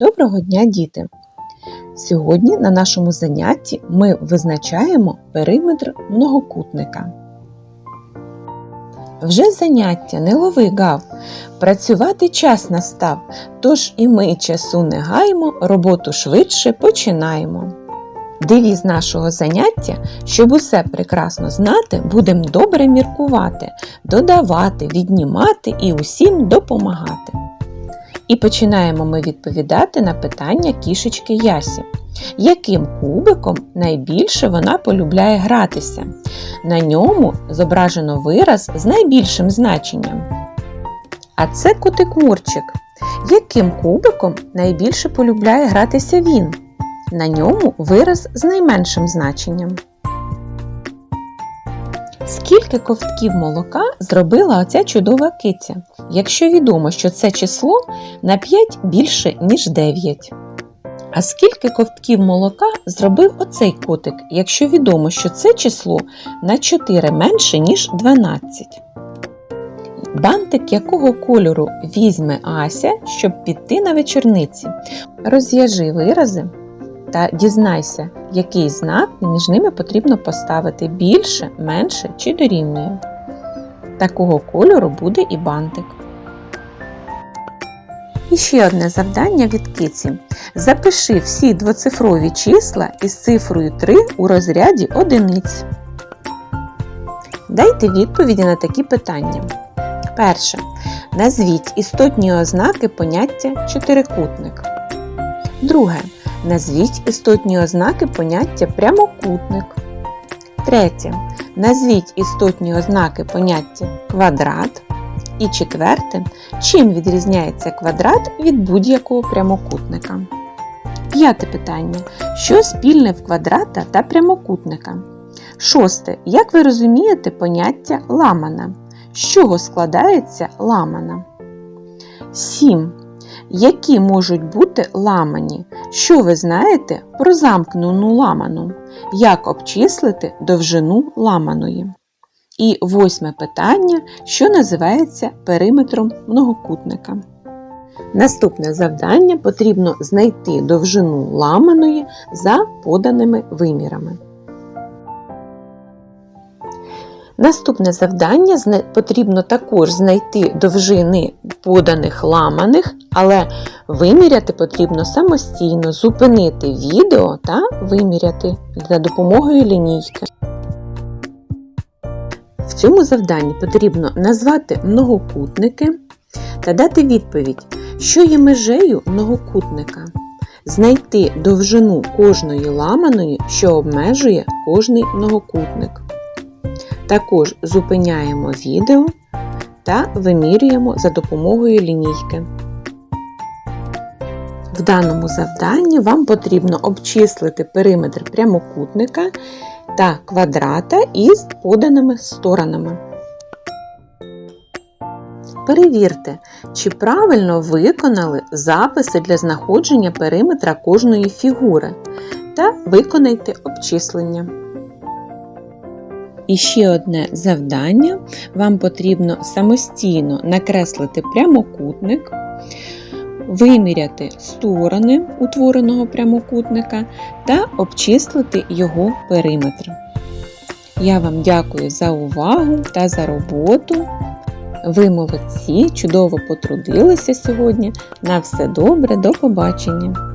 Доброго дня, діти! Сьогодні на нашому занятті ми визначаємо периметр многокутника. Вже заняття не лови гав, працювати час настав, тож і ми часу не гаємо, роботу швидше починаємо. Девіз нашого заняття, щоб усе прекрасно знати, будемо добре міркувати, додавати, віднімати і усім допомагати. І починаємо ми відповідати на питання кішечки Ясі. Яким кубиком найбільше вона полюбляє гратися? На ньому зображено вираз з найбільшим значенням. А це кутик Мурчик. Яким кубиком найбільше полюбляє гратися він? На ньому вираз з найменшим значенням. Скільки ковтків молока зробила оця чудова киця, якщо відомо, що це число на 5 більше, ніж 9? А скільки ковтків молока зробив оцей котик, якщо відомо, що це число на 4 менше, ніж 12? Бантик якого кольору візьме Ася, щоб піти на вечорниці? Розв'яжи вирази та дізнайся, який знак між ними потрібно поставити більше, менше чи дорівнює. Такого кольору буде і бантик. І ще одне завдання від киці. Запиши всі двоцифрові числа із цифрою 3 у розряді одиниць. Дайте відповіді на такі питання. Перше. Назвіть істотні ознаки поняття чотирикутник. Друге. Назвіть істотні ознаки поняття прямокутник. Третє. Назвіть істотні ознаки поняття квадрат. І четверте. Чим відрізняється квадрат від будь-якого прямокутника? П'яте питання. Що спільне в квадрата та прямокутника? Шосте. Як ви розумієте поняття ламана? З чого складається ламана? 7. Які можуть бути ламані? Що ви знаєте про замкнену ламану? Як обчислити довжину ламаної? І восьме питання, що називається периметром многокутника. Наступне завдання потрібно знайти довжину ламаної за поданими вимірами. Наступне завдання потрібно також знайти довжини поданих ламаних, але виміряти потрібно самостійно, зупинити відео та виміряти за допомогою лінійки. В цьому завданні потрібно назвати многокутники та дати відповідь, що є межею многокутника, знайти довжину кожної ламаної, що обмежує кожний многокутник. Також зупиняємо відео та вимірюємо за допомогою лінійки. В даному завданні вам потрібно обчислити периметр прямокутника та квадрата із поданими сторонами. Перевірте, чи правильно виконали записи для знаходження периметра кожної фігури та виконайте обчислення. І ще одне завдання. Вам потрібно самостійно накреслити прямокутник, виміряти сторони утвореного прямокутника та обчислити його периметр. Я вам дякую за увагу та за роботу. Ви молодці, чудово потрудилися сьогодні. На все добре, до побачення!